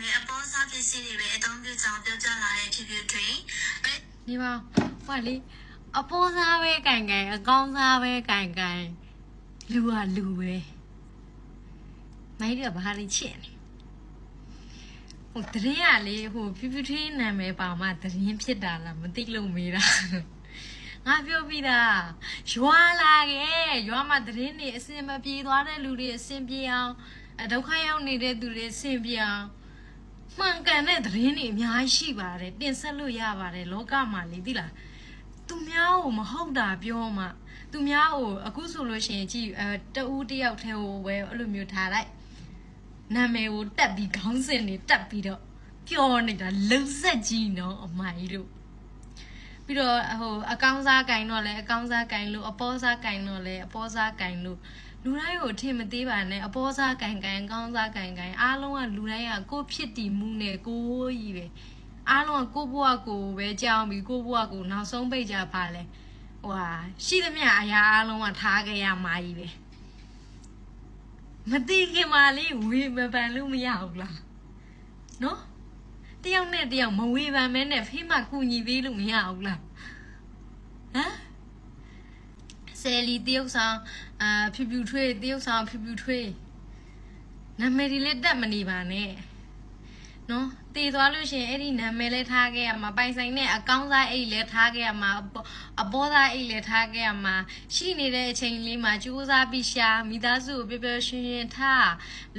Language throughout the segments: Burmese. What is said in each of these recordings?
မယ်အပေါ်စားပစ္စည်းတွေပဲအသုံးပြုကြောင်းပြောကြလာတဲ့ဖြစ်ဖြစ်တွင်ဒီမှာဟိုလေအပေါ်စားပဲကင်ကင်အကောင်းစားပဲကင်ကင်လူကလူပဲမိုင်းတွေကဘာလို့ချစ်နေဟိုတရင်ကလေဟိုဖြူဖြူထင်းနာမည်ပါမှတရင်ဖြစ်တာလားမသိလို့မေးတာငါပြောပြီးသားရွာလာခဲ့ရွာမှာတရင်နေအစင်မပြေသွားတဲ့လူတွေအစင်ပြေအောင်အဒုက္ခရောက်နေတဲ့သူတွေအစင်ပြေအောင် မှန်ကန်တဲ့သတင်းတွေအများကြီးရှိပါတယ်တင်ဆက်လို့ရပါတယ်လောကမှာလေသိလားသူများကိုမဟုတ်တာပြောမှသူများကိုအခုဆိုလို့ရှိရင်ကြည့်အဲတဦးတယောက်ထဲကိုပဲအဲ့လိုမျိုးထားလိုက်နာမည်ကိုတက်ပြီးခေါင်းစဉ်တွေတက်ပြီးတော့ပြောနေတာလုံဆက်ကြီးနော်အမကြီးတို့ ပြီးတော့ဟိုအကောင်းစားကင်တော့လဲအကောင်းစားကင်လို့အပေါ်စားကင်တော့လဲအပေါ်စားကင်လို့လူတိုင်းကိုထင်မသေးပါနဲ့အပေါ်စားကင်ကင်အကောင်းစားကင်ကင်အားလုံးကလူတိုင်းကကိုယ့်ဖြစ်တည်မှုနဲ့ကိုယ်ကြီးပဲအားလုံးကကိုယ့်ဘဝကိုယ်ပဲကြောင်းပြီးကိုယ့်ဘဝကိုယ်နောက်ဆုံးပိတ်ကြပါလဲဟိုဟာရှိသမျှအရာအားလုံးကထားခဲ့ရမှာကြီးပဲမသိခင်မှာလေးဝေမပန်လို့မရဘူးလားနော် တယောက်နဲ့တယောက်မဝေဖန်မဲနဲ့ဖေးမကူညီပေးလို့မရဘူးလားဟမ်ဆယ်လီတယောက်ဆောင်အာဖြူဖြူထွေးတယောက်ဆောင်ဖြူဖြူထွေးနာမည်ဒီလေးတက်မနေပါနဲ့နော်တည်သွားလို့ရှရင်အဲ့ဒီနာမည်လေးထားခဲ့ရမှာပိုင်ဆိုင်နဲ့အကောင်းစားအိတ်လေးထားခဲ့ရမှာအပေါ်အပေါ်သားအိတ်လေးထားခဲ့ရမှာရှိနေတဲ့အချိန်လေးမှာကြိုးစားပြီးရှာမိသားစုကိုပျော်ပျော်ရွှင်ရွှင်ထား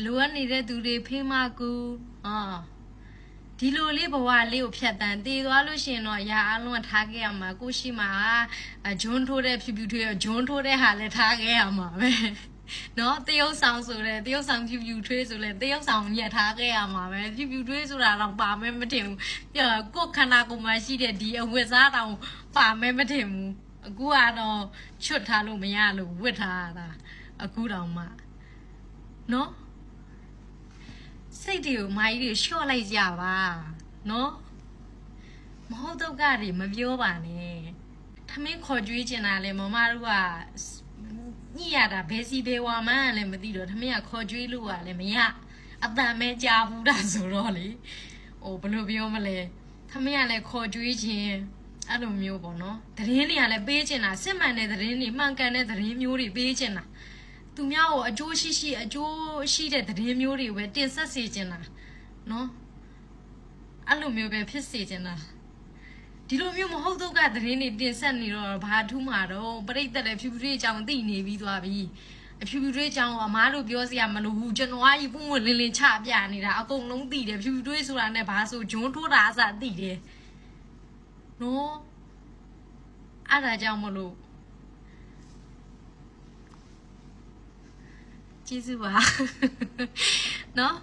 လိုအပ်နေတဲ့သူတွေဖေးမကူအော် ဒီလိုလေးဘဝလေးကိုဖြတ်တန်းတည်သွားလို့ရှရင်တော့အရာအလုံးကထားခဲ့ရမှာကိုရှိမှာအဂျွန်းထိုးတဲ့ဖြူဖြူထွေးဂျွန်းထိုးတဲ့ဟာလည်းထားခဲ့ရမှာပဲနော်တရုတ်ဆောင်ဆိုတဲ့တရုတ်ဆောင်ဖြူဖြူထွေးဆိုလဲတရုတ်ဆောင်ညက်ထားခဲ့ရမှာပဲဖြူဖြူထွေးဆိုတာတော့ပါမဲမထင်ဘူးပြကိုယ်ခန္ဓာကိုယ်မှာရှိတဲ့ဒီအဝတ်စားတောင်ပါမဲမထင်ဘူးအခုကတော့ချွတ်ထားလို့မရလို့ဝတ်ထားရတာအခုတောင်မှနော် စိတ်တွေကိုမာကြီးတွေလျှော့လိုက်ကြပါနော်မဟုတ်တော့ကတွေမပြောပါနဲ့ထမင်းခေါ်ကြွေးကျင်တာလေမမတို့ကညှိရတာဘယ်စီဘယ်ဝါမှန်းလည်းမသိတော့ထမင်းကခေါ်ကြွေးလို့ကလည်းမရအတန်မဲကြားဘူးတာဆိုတော့လေဟိုဘယ်လိုပြောမလဲထမင်းကလည်းခေါ်ကြွေးခြင်းအဲ့လိုမျိုးပေါ့နော်သတင်းတွေကလည်းပေးချင်တာစစ်မှန်တဲ့သတင်းတွေမှန်ကန်တဲ့သတင်းမျိုးတွေပေးချင်တာ သူများကိုအကျိုးရှိရှိအကျိုးရှိတဲ့သတင်းမျိုးတွေပဲတင်ဆက်စေချင်တာနော်အဲ့လိုမျိုးပဲဖြစ်စေချင်တာဒီလိုမျိုးမဟုတ်တော့ကသတင်းတွေတင်ဆက်နေတော့ဘာထူးမှာတော့ပြိတ္တလည်းဖြူဖြူလေးအကြောင်းသိနေပြီးသွားပြီအဖြူဖြူလေးအကြောင်းအမားတို့ပြောစရာမလိုဘူးကျွန်တော်ကကြီးပုံမလင်းလင်းချပြနေတာအကုန်လုံးသိတယ်ဖြူဖြူလေးဆိုတာနဲ့ဘာဆိုဂျွန်းထိုးတာအစသိတယ်နော်အဲ့ဒါကြောင့်မလို့ ကျေးဇူးပါ เนาะ